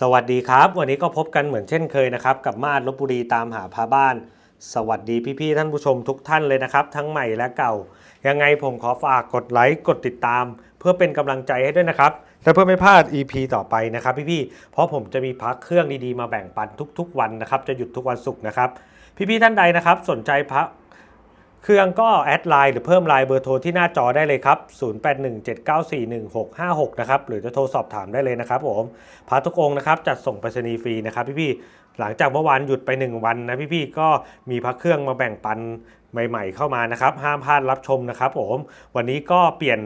สวัสดีครับ วันนี้ก็พบกันเหมือนเช่นเคยนะครับ กับมาดลบบุรีตามหาพาบ้าน สวัสดีพี่ๆท่านผู้ชมทุกท่านเลยนะครับ ทั้งใหม่และเก่า ยังไงผมขอฝากกดไลค์กดติดตาม เพื่อเป็นกำลังใจให้ด้วยนะครับและเพื่อไม่พลาด EP ต่อไปนะครับพี่ๆเพราะผมจะมีพักเครื่องดีๆมาแบ่งปันทุกๆ วันนะครับจะหยุดทุกวันศุกร์นะครับ พี่ๆท่านใดนะครับ สนใจพัก เครื่องก็แอดไลน์หรือเพิ่มไลน์เบอร์โทรที่หน้าจอได้เลยครับ 0817941656 นะครับ หรือจะโทรสอบถามได้เลยนะครับผมพระทุกองนะครับ จัดส่งไปรษณีย์ฟรีนะครับพี่ๆ หลังจากเมื่อวานหยุดไป 1 วันนะพี่ๆ ก็มีพระเครื่องมาแบ่งปันใหม่ ๆ เข้ามานะครับ ห้ามพลาดรับชมนะครับผม วันนี้ก็เปลี่ยน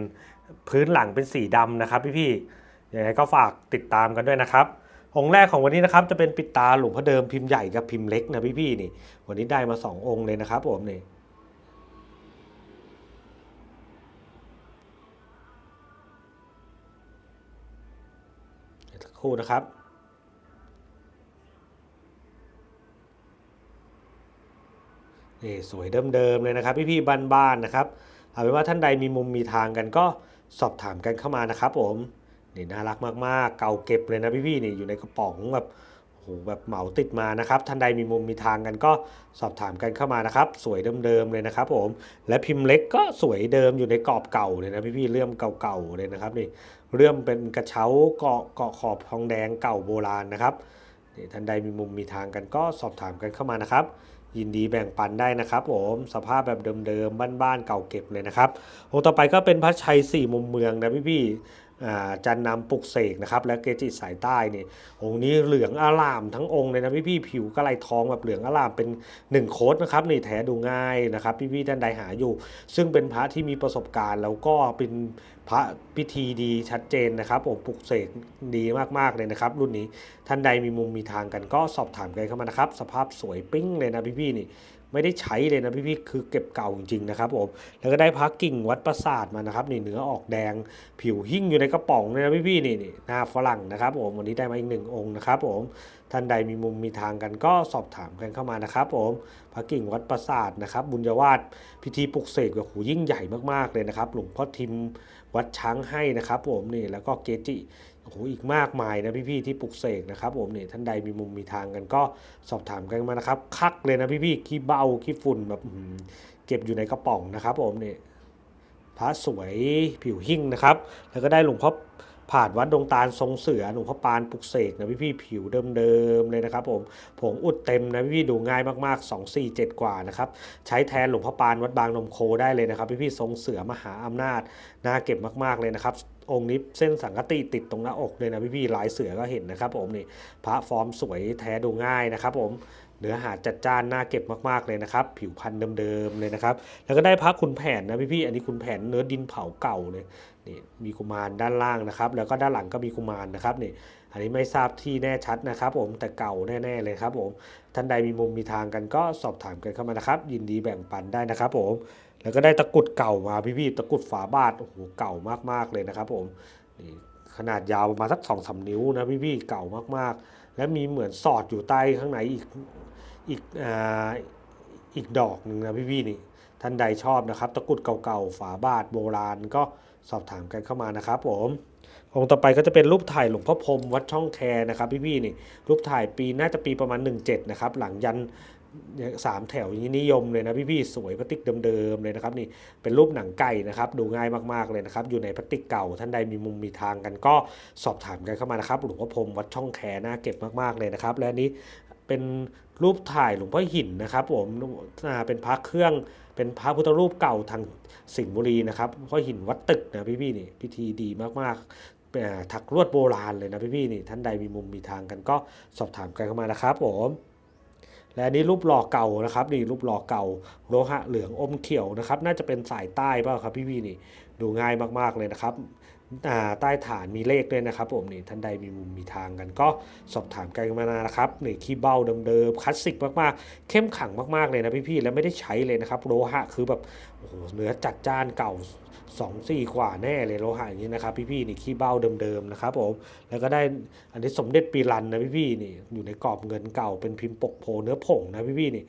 พื้นหลังเป็นสีดำนะครับพี่ๆ ยังไงก็ฝากติดตามกันด้วยนะครับองค์แรกของวันนี้นะครับจะเป็นปิดตาหลวงพ่อเดิมพิมพ์ใหญ่กับพิมพ์เล็กนะพี่ๆนี่ วันนี้ได้มาสององค์เลยนะครับผมนี่ ครู่นะครับ นี่สวยเดิมๆเลยนะครับ พี่ๆบ้านๆนะครับ เอาเป็นว่าท่านใดมีมุมมีทางกันก็สอบถามกันเข้ามานะครับผม นี่น่ารักมากๆ เก่าเก็บเลยนะพี่ๆนี่อยู่ในกระป๋องแบบ แบบเหมาติดมานะครับ ท่านใดมีมุมมีทางกันก็สอบถามกันเข้ามานะครับ สวยเดิมๆเลยนะครับผม และพิมพ์เล็กก็สวยเดิมอยู่ในกรอบเก่าเลยนะพี่ๆเลื่อมเก่าๆเลยนะครับนี่เรื่อมเป็นกระเช้าเกาะเกาะขอบทองแดงเก่าโบราณนะครับนี่ท่านใดมีมุมมีทางกันก็สอบถามกันเข้ามานะครับ ยินดีแบ่งปันได้นะครับผมสภาพแบบเดิมๆบ้านๆเก่าเก็บเลยนะครับองค์ต่อไปก็เป็นพระชัยสี่มุมเมืองนะพี่ๆ จันนำปลุกเสกนะครับและเกจิสายใต้นี่องค์นี้เหลืองอลามทั้งองค์เลยนะพี่ๆผิวก็ลายทองแบบเหลืองอลามเป็นหนึ่งโค้ดนะครับนี่แท้ดูง่ายนะครับพี่ๆท่านใดหาอยู่ ซึ่งเป็นพระที่มีประสบการณ์แล้วก็เป็นพระพิธีดีชัดเจนนะครับผมปลุกเสกดีมากๆเลยนะครับรุ่นนี้ท่านใดมีมุมมีทางกันก็สอบถามกันเข้ามานะครับสภาพสวยปิ้งเลยนะพี่ๆนี่ ไม่ได้ใช้เลยนะพี่ๆคือเก็บเก่าจริงๆนะครับผมแล้วก็ได้พักกิ่งวัดประสาทมานะครับนี่เนื้อออกแดง ผิวหิ้งอยู่ในกระป๋องเลยนะพี่ๆนี่นี่หน้าฝรั่งนะครับผมวันนี้ได้มาอีกหนึ่งองค์นะครับผม ท่านใดมีมุมมีทางกันก็สอบถามกันเข้ามานะครับผมพระกิ่งวัดประสาทนะครับ บุญยวาสพิธีปลุกเสกกับหูยิ่งใหญ่มากๆเลยนะครับ หลวงพ่อทิมวัดช้างให้นะครับผมนี่แล้วก็เกจิโอ้โหอีกมากมายนะพี่ๆที่ปลุกเสกนะครับผมนี่ท่านใดมีมุมมีทางกันก็สอบถามกันมานะครับ คักเลยนะพี่ๆขี้เบ้าขี้ฝุ่นแบบเก็บอยู่ในกระป๋องนะครับผมนี่พระสวยผิวหิ่งนะครับ แล้วก็ได้หลวงพ่อ ผ่าดวัดดงตาลทรงเสือหลวงพ่อปานปลุกเสกนะพี่พี่ผิวเดิมๆเลยนะครับผมผงอุดเต็มนะพี่พี่ดูง่ายมากๆ 2 4 7 กว่านะครับใช้แทนหลวงพ่อปานวัดบางนมโคได้เลยนะครับพี่พี่ทรงเสือมหาอำนาจน่าเก็บมากๆเลยนะครับองค์นี้เส้นสังกติติดตรงหน้าอกเลยนะพี่พี่ลายเสือก็เห็นนะครับผมนี่พระฟอร์มสวยแท้ดูง่ายนะครับผม เนื้อหาจัดจ้านน่าเก็บมากๆเลยนะครับ ผิวพันธุ์เดิมๆเลยนะครับ แล้วก็ได้พระคุณแผนนะพี่ๆอันนี้คุณแผนเนื้อดินเผาเก่าเลยนี่มีกุมารด้านล่างนะครับ แล้วก็ด้านหลังก็มีกุมารนะครับนี่อันนี้ไม่ทราบที่แน่ชัดนะครับผมแต่เก่าแน่ๆเลยครับผมท่านใดมีมุมมีทางกันก็สอบถามกันเข้ามานะครับ ยินดีแบ่งปันได้นะครับผมแล้วก็ได้ตะกุดเก่ามาพี่ๆตะกุดฝาบาทโอ้โหเก่ามากๆเลยนะครับผมนี่ขนาดยาวประมาณสักสองสามนิ้วนะพี่ๆเก่ามากๆ และมีเหมือนสอดอยู่ใต้ข้างในอีก อีกออีกดอกหนึ่งนะพี่ๆนี่ท่านใดชอบนะครับ ตะกรุดเก่าๆ ฝาบาทโบราณก็สอบถามกันเข้ามานะครับผมองค์ต่อไปก็จะเป็นรูปถ่ายหลวงพ่อพรมวัดช่องแคนะครับพี่ๆนี่รูปถ่ายปีน่าจะปีประมาณ 17 นะครับ หลังยันสามแถวอย่างนี้นิยมเลยนะพี่ๆสวยพลาสติกเดิมๆเลยนะครับนี่เป็นรูปหนังไก่นะครับ ดูง่ายมากๆเลยนะครับ อยู่ในพลาสติกเก่าท่านใดมีมุมมีทางกันก็สอบถามกันเข้ามานะครับหลวงพ่อพรมวัดช่องแคน่าเก็บมากๆเลยนะครับ และนี้ เป็นรูปถ่ายหลวงพ่อหินนะครับผมเป็นพระเครื่องเป็นพระพุทธรูปเก่าทางสิงห์บุรีนะครับพ่อหินวัดตึกนะพี่ๆนี่พิธีดีมากๆถักลวดโบราณเลยนะพี่ๆนี่ท่านใดมีมุมมีทางกันก็สอบถามกันเข้ามานะครับผมและนี้รูปหล่อเก่านะครับนี่รูปหล่อเก่าโลหะเหลืองอมเขียวนะครับ น่าจะเป็นสายใต้เปล่าครับพี่ๆนี่ดูง่ายมากๆเลยนะครับ ใต้ฐานมีเลขด้วยนะครับผมนี่ท่านใดมีมุมมีทางกันก็สอบถามกันมานะครับนี่ขี้เบ้าเดิมๆคลาสสิกมากๆ เข้มขังมากๆเลยนะพี่ๆแล้วไม่ได้ใช้เลยนะครับโลหะคือแบบโอ้โหเนื้อจัดจ้านเก่า2 4กว่าแน่เลยโลหะอย่างนี้นะครับพี่ๆนี่ขี้เบ้าเดิมๆนะครับผมแล้วก็ได้อันนี้สมเด็จปีรันนะพี่ๆนี่อยู่ในกรอบเงินเก่าเป็นพิมพ์ปกโพเนื้อผงนะพี่ๆนี่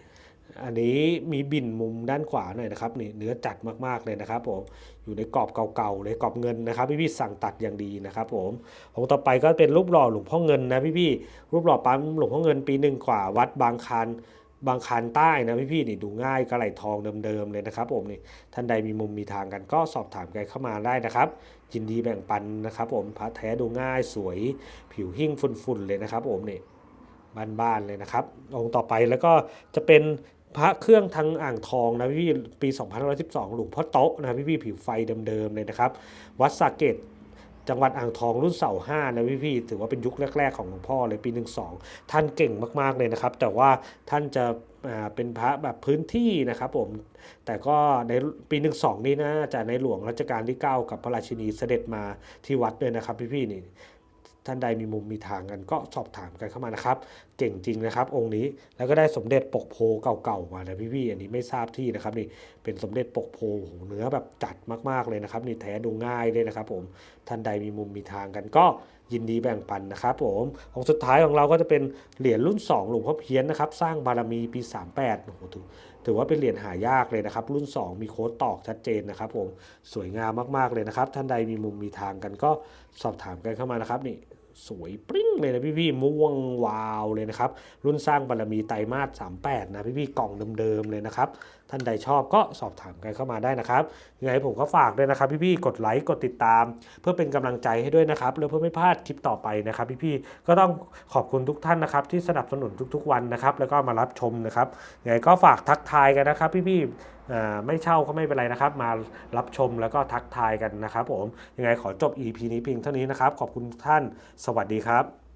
อันนี้มีบินมุมด้านขวาหน่อยนะครับนี่เนื้อจัดมากๆเลยนะครับผมอยู่ในกรอบเก่าๆเลยกรอบเงินนะครับ พี่ๆสั่งตัดอย่างดีนะครับผมองค์ต่อไปก็เป็นรูปหล่อหลวงพ่อเงินนะพี่ๆรูปหล่อปั๊มหลวงพ่อเงินปีหนึ่งกว่าวัดบางคานบางคานใต้นะพี่ๆนี่ดูง่ายกระไหลทองเดิมๆเลยนะครับผมนี่ท่านใดมีมุมมีทางกันก็สอบถามกันเข้ามาได้นะครับยินดีแบ่งปันนะครับ ผมพระแท้ดูง่ายสวยผิวหิ้งฝุ่นๆเลยนะครับ ผมนี่บ้านๆเลยนะครับองค์ต่อไปแล้วก็จะเป็น พระเครื่องทางอ่างทองนะพี่ปี 2512 หลวงพ่อโต๊ะนะพี่ผิวไฟเดิมๆเลยนะครับ วัดสาเกตจังหวัดอ่างทองรุ่นเสาห้านะพี่ถือว่าเป็นยุคแรก ๆ ของหลวงพ่อเลยปี 12 ท่านเก่งมากๆเลยนะครับ แต่ว่าท่านจะเป็นพระแบบพื้นที่นะครับผม แต่ก็ในปี 12 นี้นะจะในหลวงรัชกาลที่ 9 กับพระราชินีเสด็จมาที่วัดด้วยนะครับพี่ๆนี่ ท่านใดมีมุมมีทางกันก็สอบถามกันเข้ามานะครับ เก่งจริงนะครับ องค์นี้แล้วก็ได้สมเด็จปกโพเก่าๆมานะพี่ๆอันนี้ไม่ทราบที่นะครับนี่เป็นสมเด็จปกโพโหเนื้อแบบจัดมากๆเลยนะครับนี่แท้ดูง่ายเลยนะครับ ผมท่านใดมีมุมมีทางกันก็ ยินดีแบ่งปันนะครับผมของสุดท้ายของเราก็จะเป็นเหรียญรุ่น 2 หลวงพ่อเพี้ยนนะครับ สร้างบารมีปี 38โอ้โหถือถือว่าเป็นเหรียญหายากเลยนะครับ รุ่น 2 มีโค้ดตอกชัดเจนนะครับผมสวยงามมากๆเลยนะครับ ท่านใดมีมุมมีทางกันก็สอบถามกันเข้ามานะครับนี่สวยปริ เลยนะพี่ๆม่วงวาวเลยนะครับ รุ่นสร้างบารมีไตรมาส38 นะพี่ๆกล่องเดิมๆเลยนะครับ ท่านใดชอบก็สอบถามกันเข้ามาได้นะครับยังไงผมก็ฝากด้วยนะครับ พี่ๆกดไลค์กดติดตาม เพื่อเป็นกำลังใจให้ด้วยนะครับแล้วเพื่อไม่พลาดคลิปต่อไปนะครับ พี่ๆก็ต้องขอบคุณทุกท่านนะครับ ที่สนับสนุนทุกๆวันนะครับ แล้วก็มารับชมนะครับยังไงก็ฝากทักทายกันนะครับ พี่ๆอ่ไม่เช่าก็ไม่เป็นไรนะครับ มารับชมแล้วก็ทักทายกันนะครับผม ยังไงขอจบ EP นี้เพียงเท่านี้นะครับ ขอบคุณทุกท่าน สวัสดีครับ